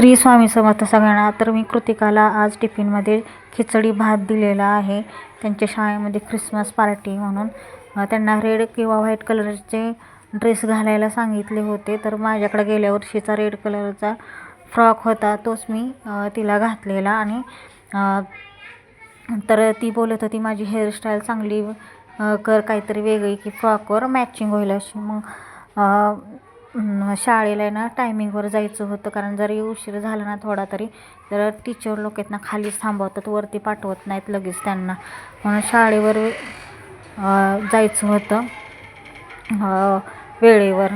श्री स्वामी समर्थ सगळ्यांना. तर मी कृतिकाला आज टिफिनमध्ये खिचडी भात दिलेला आहे. त्यांच्या शाळेमध्ये ख्रिसमस पार्टी म्हणून. त्यांना रेड किंवा व्हाईट कलरचे ड्रेस घालायला सांगितले होते. तर माझ्याकडे गेल्या वर्षीचा रेड कलरचा फ्रॉक होता. तोच मी तिला घातलेला आणि तर ती बोलत होती माझी हेअरस्टाईल चांगली कर काहीतरी वेगळी की फ्रॉकवर मॅचिंग होईल अशी. मग शाळेला आहे ना टायमिंगवर जायचं होतं. कारण जरी उशीर झाला ना थोडा तरी तर टीचर लोक आहेत ना खालीच थांबवतात वरती पाठवत नाहीत लगेच त्यांना. म्हणून शाळेवर जायचं होतं वेळेवर.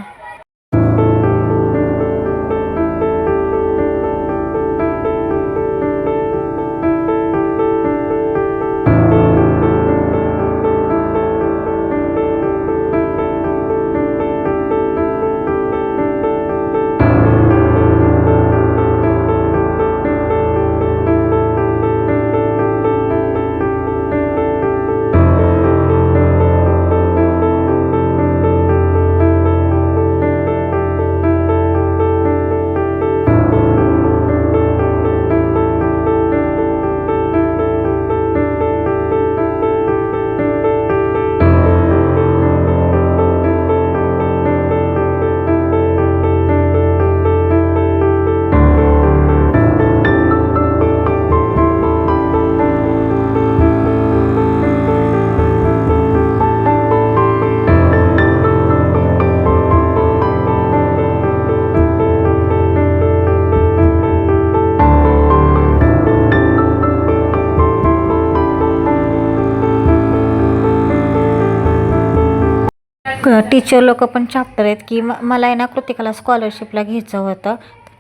टीचर लोक पण चाप्टर आहेत की म- मला आहे ना कृतिकाला स्कॉलरशिपला घ्यायचं होतं.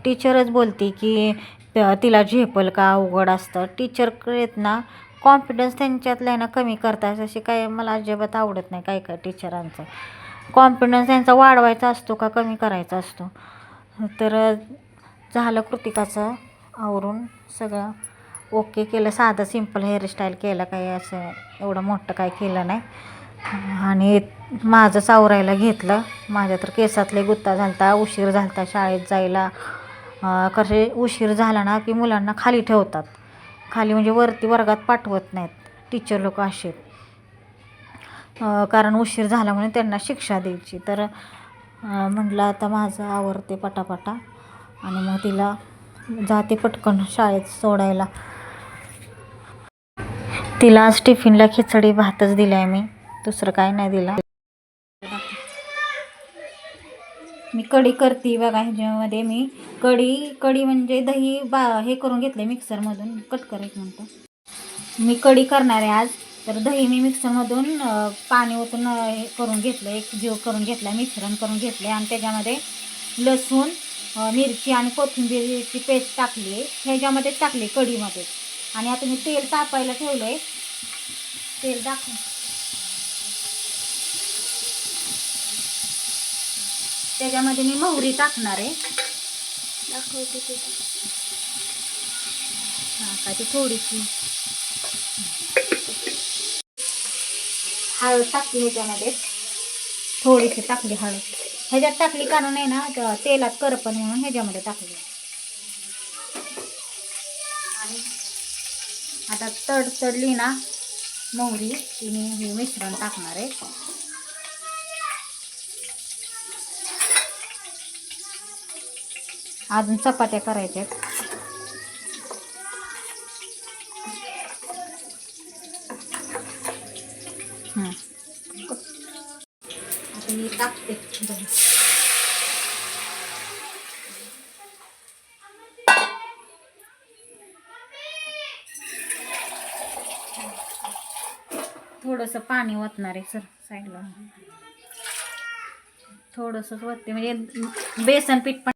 टीचरच बोलती की तिला झेपल का? अवघड असतं. टीचरकडे आहेत ना कॉन्फिडन्स त्यांच्यातल्या आहे ना कमी करतात. असे काय मला अजिबात आवडत नाही काय काय टीचरांचं कॉन्फिडन्स त्यांचा वाढवायचा असतो का? कमी करायचा असतो. तर झालं कृतिकाचं आवरून सगळं ओके केलं. साधं सिंपल हेअरस्टाईल केलं. काही असं एवढं मोठं काय केलं नाही. आणि माझंच आवरायला घेतलं. माझ्या तर केसातले गुत्ता झालता उशीर झालता शाळेत जायला. कसे उशीर झाला ना की मुलांना खाली ठेवतात. खाली म्हणजे वरती वर्गात पाठवत नाहीत. टीचर लोक असे. कारण उशीर झाला म्हणून त्यांना शिक्षा द्यायची. तर म्हटलं आता माझं आवरते पटापटा. आणि मग तिला जाते पटकन शाळेत सोडायला. तिला आज टिफिनला खिचडी भातच दिलाय मी. दुसरं काय नाही दिला. मी कढी करते बघा ह्याच्यामध्ये मी कढी कढी म्हणजे दही बा हे करून घेतलं मिक्सरमधून कट कर एक मी कढी करणार आहे आज तर दही मी मिक्सरमधून पाणी ओतून हे करून घेतलं एक जीव करून घेतला मिश्रण करून घेतले आणि त्याच्यामध्ये लसूण मिरची आणि कोथिंबीरची पेस्ट टाकली आहे ह्याच्यामध्येच टाकली कढीमध्ये. आणि आता मी तेल तापायला ठेवलं आहे तेल दाखव त्याच्यामध्ये मी मोहरी टाकणार आहे. दाखवते ते थोडीशी. हळद टाकली ह्याच्यामध्ये थोडीशी टाकली हळद. ह्याच्यात टाकली कारण आहे ना तेलात करपण म्हणून ह्याच्यामध्ये टाकली. आणि आता तड तडली ना मोहरी ती मी हे मिश्रण टाकणार आहे. अजून चपात्या करायच्या आहेत. आता मी टाकते. थोडंसं पाणी ओतणार आहे सर साईडला. थोडंसंच ओतते. म्हणजे बेसन पीठ पण